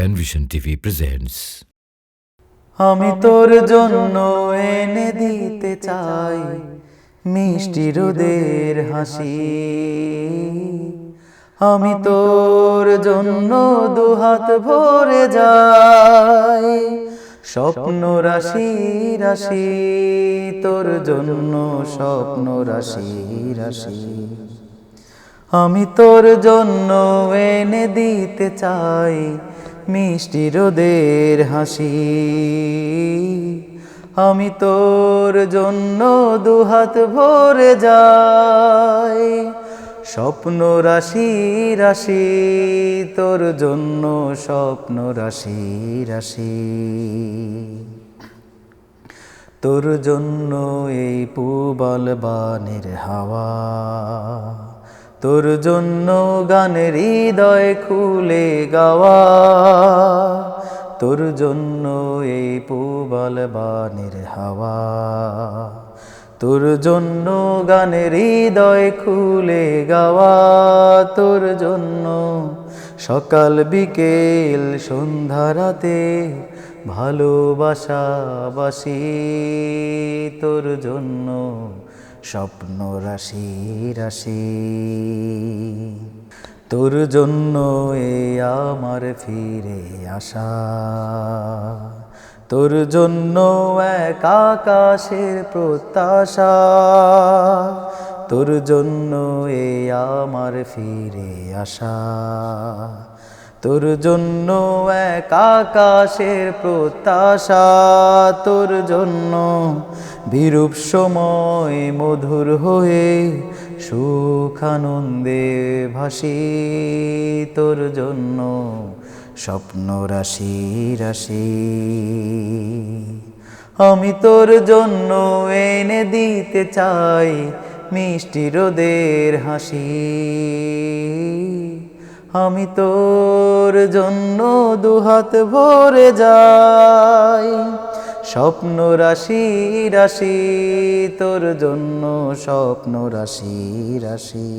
Penvision TV presents আমি তোর জন্য এনে দিতে চাই মিষ্টি রোদের হাসি। আমি তোর জন্য দুহাত ভরে যাই। স্বপ্ন রাশি রাশি, তোর জন্য স্বপ্ন রাশি রাশি। আমি তোর জন্য এনে দিতে চাই মিষ্টি রোদের হাসি। আমি তোর জন্য দুহাত ভরে যাই, স্বপ্ন রাশি রাশি, তোর জন্য স্বপ্ন রাশি রাশি। তোর জন্য এই পুবাল বানের হাওয়া। তোর জন্য গান হৃদয় খুলে গাওয়া। তোর জন্য এই পুবাল বানের হাওয়া। তোর জন্য গান হৃদয় খুলে গাওয়া। তোর জন্য সকাল বিকেল, সন্ধ্যা রাতে ভালোবাসা বাসি। তোর জন্য স্বপ্ন রাশি রাশি। তোর জন্য এ আমার ফিরে আসা। তোর জন্য এক আকাশের প্রত্যাশা। তোর জন্য এ আমার ফিরে আসা। তোর জন্য এক আকাশের প্রত্যাশা, তোর জন্য বিরূপ সময় মধুর হয়ে সুখানন্দে ভাসি, তোর জন্য স্বপ্ন রাশি রাশি। আমি তোর জন্য এনে দিতে চাই মিষ্টি রোদের হাসি। আমি তোর জন্য দুহাত ভরে যাই। স্বপ্ন রাশি রাশি তোর জন্য স্বপ্ন রাশি রাশি।